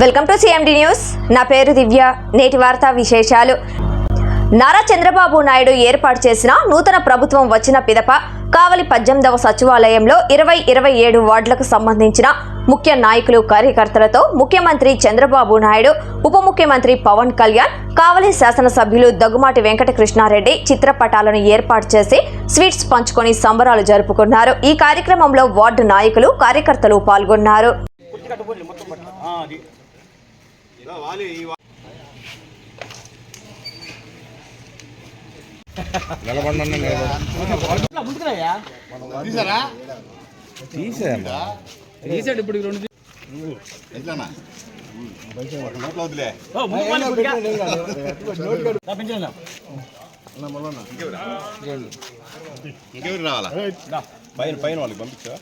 Welcome to CMD news నా పేరు దివ్య. నేటి వార్తా విశేషాలు. నారా చంద్రబాబు నాయుడు ఏర్పాటు చేసిన నూతన ప్రభుత్వం వచ్చిన పిదప కావలి పద్దెనిమిదవ సచివాలయంలో ఇరవై ఇరవై ఏడు వార్డులకు సంబంధించిన ముఖ్య నాయకులు కార్యకర్తలతో ముఖ్యమంత్రి చంద్రబాబు నాయుడు ఉప ముఖ్యమంత్రి పవన్ కళ్యాణ్ కావలి శాసనసభ్యులు దగ్గుమాటి వెంకటకృష్ణారెడ్డి చిత్రపటాలను ఏర్పాటు చేసి స్వీట్స్ పంచుకొని సంబరాలు జరుపుకున్నారు. ఈ కార్యక్రమంలో వార్డు నాయకులు కార్యకర్తలు పాల్గొన్నారు. ఇంకెవరు రావాలా పైన పైన వాళ్ళకి పంపించా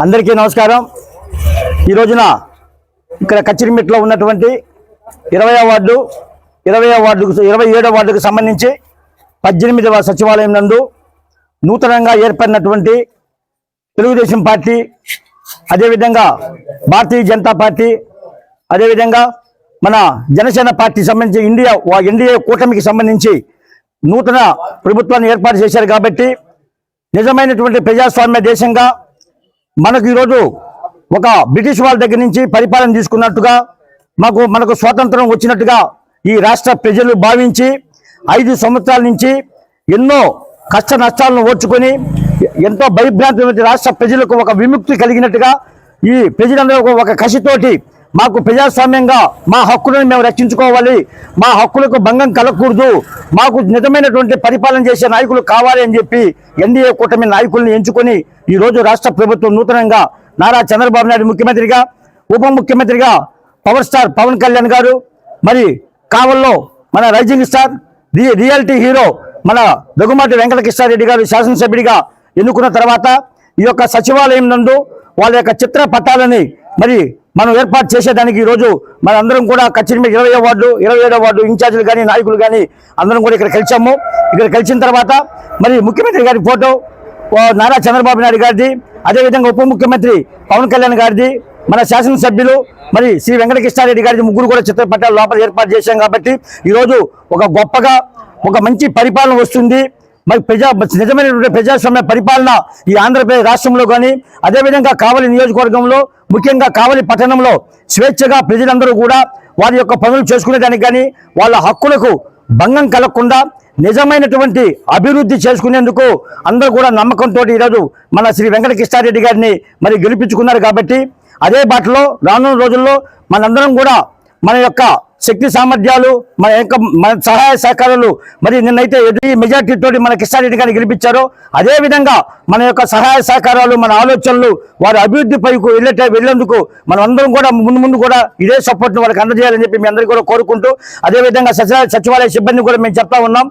అందరికీ నమస్కారం. ఈ రోజున ఇక్కడ కచ్చిరిమిట్లో ఉన్నటువంటి ఇరవై వార్డు ఇరవై వార్డుకు ఇరవై ఏడవ వార్డుకు సంబంధించి పద్దెనిమిదవ సచివాలయం నందు నూతనంగా ఏర్పడినటువంటి తెలుగుదేశం పార్టీ అదేవిధంగా భారతీయ జనతా పార్టీ అదేవిధంగా మన జనసేన పార్టీ సంబంధించి ఇండియా వా- ఎన్డీఏ కూటమికి సంబంధించి నూతన ప్రభుత్వాన్ని ఏర్పాటు చేశారు కాబట్టి నిజమైనటువంటి ప్రజాస్వామ్య దేశంగా మనకు ఈరోజు ఒక బ్రిటిష్ వాళ్ళ దగ్గర నుంచి పరిపాలన తీసుకున్నట్టుగా మాకు మనకు స్వాతంత్రం వచ్చినట్టుగా ఈ రాష్ట్ర ప్రజలు భావించి ఐదు సంవత్సరాల నుంచి ఎన్నో కష్ట నష్టాలను ఓర్చుకొని ఎంతో భయభ్రాంతి రాష్ట్ర ప్రజలకు ఒక విముక్తి కలిగినట్టుగా ఈ ప్రజలందరూ ఒక కసితోటి మాకు ప్రజాస్వామ్యంగా మా హక్కులను మేము రక్షించుకోవాలి. మా హక్కులకు భంగం కలగకూడదు. మాకు నిజమైనటువంటి పరిపాలన చేసే నాయకులు కావాలి అని చెప్పి ఎన్డీఏ కూటమి నాయకుల్ని ఎంచుకొని ఈ రోజు రాష్ట్ర ప్రభుత్వం నూతనంగా నారా చంద్రబాబు నాయుడు ముఖ్యమంత్రిగా ఉప ముఖ్యమంత్రిగా పవర్ స్టార్ పవన్ కళ్యాణ్ గారు మరి కావల్లో మన రైజింగ్ స్టార్ రి రియాలిటీ హీరో మన దగ్గుమాటి వెంకటకృష్ణారెడ్డి గారు శాసనసభ్యుడిగా ఎన్నుకున్న తర్వాత ఈ యొక్క సచివాలయం నందు వాళ్ళ యొక్క చిత్ర పట్టాలని మరి మనం ఏర్పాటు చేసేదానికి ఈరోజు మన అందరం కూడా కచ్చిరి ఇరవై వార్డు ఇరవై ఏడో వార్డు ఇన్ఛార్జీలు కానీ నాయకులు కానీ అందరం కూడా ఇక్కడ కలిసాము ఇక్కడ కలిసిన తర్వాత మరి ముఖ్యమంత్రి గారి ఫోటో నారా చంద్రబాబు నాయుడు గారిది అదేవిధంగా ఉప ముఖ్యమంత్రి పవన్ కళ్యాణ్ గారిది మన శాసనసభ్యులు మరి శ్రీ వెంకటకృష్ణారెడ్డి గారిది ముగ్గురు కూడా చిత్రపటాల లోపల ఏర్పాటు చేశాం కాబట్టి ఈరోజు ఒక గొప్పగా ఒక మంచి పరిపాలన వస్తుంది. మరి ప్రజా నిజమైనటువంటి ప్రజాస్వామ్య పరిపాలన ఈ ఆంధ్రప్రదేశ్ రాష్ట్రంలో కానీ అదేవిధంగా కావలి నియోజకవర్గంలో ముఖ్యంగా కావలి పట్టణంలో స్వేచ్ఛగా ప్రజలందరూ కూడా వారి యొక్క పనులు చేసుకునేదానికి కానీ వాళ్ళ హక్కులకు భంగం కలగకుండా నిజమైనటువంటి అభివృద్ధి చేసుకునేందుకు అందరూ కూడా నమ్మకంతో ఈరోజు మన శ్రీ వెంకటకృష్ణారెడ్డి గారిని మరి గెలిపించుకున్నారు కాబట్టి అదే బాటలో రానున్న రోజుల్లో మనందరం కూడా మన యొక్క శక్తి సామర్థ్యాలు మన యొక్క మన సహాయ సహకారాలు మరి నిన్నైతే ఎదురు మెజార్టీ తోటి మన కృష్ణారెడ్డి గారిని గెలిపించారో అదేవిధంగా మన యొక్క సహాయ సహకారాలు మన ఆలోచనలు వారి అభివృద్ధి పైకు వెళ్ళేట వెళ్ళేందుకు మనం అందరం కూడా ముందు ముందు కూడా ఇదే సపోర్ట్ వాళ్ళకి అందజేయాలని చెప్పి మీ అందరికీ కూడా కోరుకుంటూ అదే విధంగా సచివాలయ సచివాలయ సిబ్బంది కూడా మేము చెప్తా ఉన్నాం.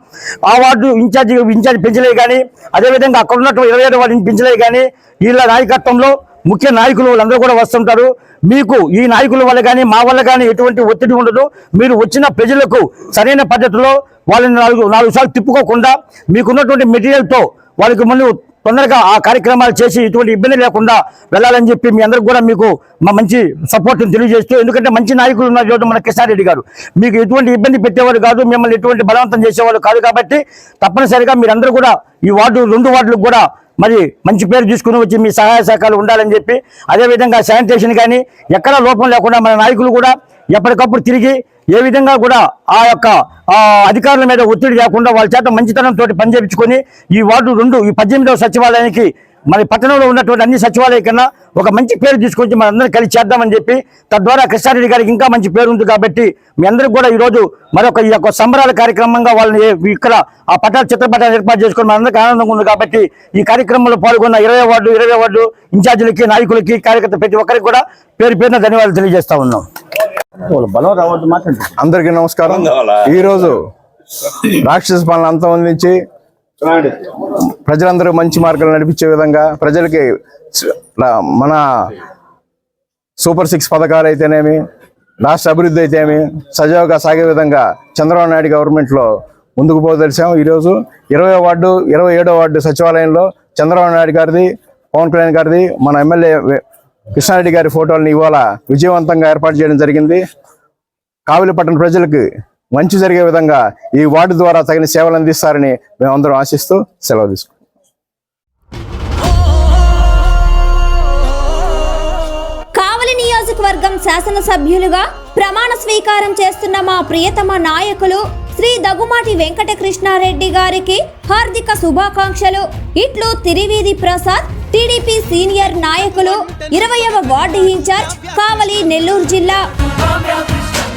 ఆ వార్డు ఇన్ఛార్జి ఇన్ఛార్జి పెంచలే కానీ అదేవిధంగా అక్కడ ఉన్నటువంటి ఇరవై ఏడు వార్డు పెంచలే కానీ వీళ్ళ నాయకత్వంలో ముఖ్య నాయకులు వాళ్ళందరూ కూడా వస్తుంటారు. మీకు ఈ నాయకుల వల్ల కానీ మా వల్ల కానీ ఎటువంటి ఒత్తిడి ఉండదు. మీరు వచ్చిన ప్రజలకు సరైన పద్ధతిలో వాళ్ళని నాలుగు నాలుగు సార్లు తిప్పుకోకుండా మీకున్నటువంటి మెటీరియల్తో వాళ్ళకి ముందు తొందరగా ఆ కార్యక్రమాలు చేసి ఎటువంటి ఇబ్బంది లేకుండా వెళ్ళాలని చెప్పి మీ అందరికి కూడా మీకు మా మంచి సపోర్ట్ తెలియజేస్తూ ఎందుకంటే మంచి నాయకులు ఉన్నారు చూడండి మన కిషారెడ్డి గారు. మీకు ఎటువంటి ఇబ్బంది పెట్టేవారు కాదు మిమ్మల్ని ఎటువంటి బలవంతం చేసేవాళ్ళు కాదు కాబట్టి తప్పనిసరిగా మీరందరూ కూడా ఈ వార్డు రెండు వార్డులకు కూడా మరి మంచి పేరు తీసుకుని వచ్చి మీ సహాయ శాఖలు ఉండాలని చెప్పి అదేవిధంగా శానిటేషన్ కానీ ఎక్కడా లోపం లేకుండా మన నాయకులు కూడా ఎప్పటికప్పుడు తిరిగి ఏ విధంగా కూడా ఆ యొక్క అధికారుల మీద ఒత్తిడి లేకుండా వాళ్ళ చేత మంచితనంతో పనిచేపించుకొని ఈ వార్డు రెండు ఈ పద్దెనిమిదవ సచివాలయానికి మన పట్టణంలో ఉన్నటువంటి అన్ని సచివాలయ కన్నా ఒక మంచి పేరు తీసుకొచ్చి మనందరం కలిసి చేద్దామని చెప్పి తద్వారా కృష్ణారెడ్డి గారికి ఇంకా మంచి పేరు ఉంది కాబట్టి మీ అందరికి కూడా ఈ రోజు మరొక ఈ యొక్క సంబరాల కార్యక్రమంగా వాళ్ళని ఇక్కడ ఆ పటాల చిత్రపటాలు ఏర్పాటు చేసుకుని మనందరికి ఆనందంగా ఉంది కాబట్టి ఈ కార్యక్రమంలో పాల్గొన్న ఇరవై వార్డు ఇరవై వార్డు ఇన్ఛార్జీలకి నాయకులకి కార్యకర్త ప్రతి ఒక్కరికి కూడా పేరు పేరున ధన్యవాదాలు తెలియజేస్తా ఉన్నాం. అందరికీ నమస్కారం. ఈరోజు రాక్షస పాలన అంతమందించి ప్రజలందరూ మంచి మార్గాలు నడిపించే విధంగా ప్రజలకి మన సూపర్ సిక్స్ పథకాలు అయితేనేమి రాష్ట్ర అభివృద్ధి అయితేనేమి సజావుగా సాగే విధంగా చంద్రబాబు నాయుడు గవర్నమెంట్లో ముందుకు పోదలిసాం ఈరోజు ఇరవై వార్డు ఇరవై ఏడో వార్డు సచివాలయంలో చంద్రబాబు నాయుడు గారిది పవన్ కళ్యాణ్ గారిది మన ఎమ్మెల్యే కృష్ణారెడ్డి గారి ఫోటోలను ఇవాళ విజయవంతంగా ఏర్పాటు చేయడం జరిగింది. కావలిపట్టణ ప్రజలకు మంచి జరిగే విధంగా ఈ వార్డు ద్వారా తగిన సేవలు అందిస్తారని మేమందరం ఆశిస్తూ సెలవు తీసుకుంటాం కావలి నియోజకవర్గం శాసనసభ్యులుగా ప్రమాణ స్వీకారం చేస్తున్న మా ప్రియతమ నాయకులు శ్రీ దగుమాటి వెంకటకృష్ణారెడ్డి గారికి హార్దిక శుభాకాంక్షలు. ఇట్లు తిరివేది ప్రసాద్ టీడీపీ సీనియర్ నాయకులు ఇరవయవ వార్డు ఇన్ఛార్జ్ కావలి నెల్లూరు జిల్లా.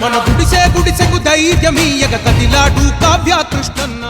మన గుడిసే గుడిసెకు ధైర్యమీయగ కదిలాడు కావ్య కృష్ణన్న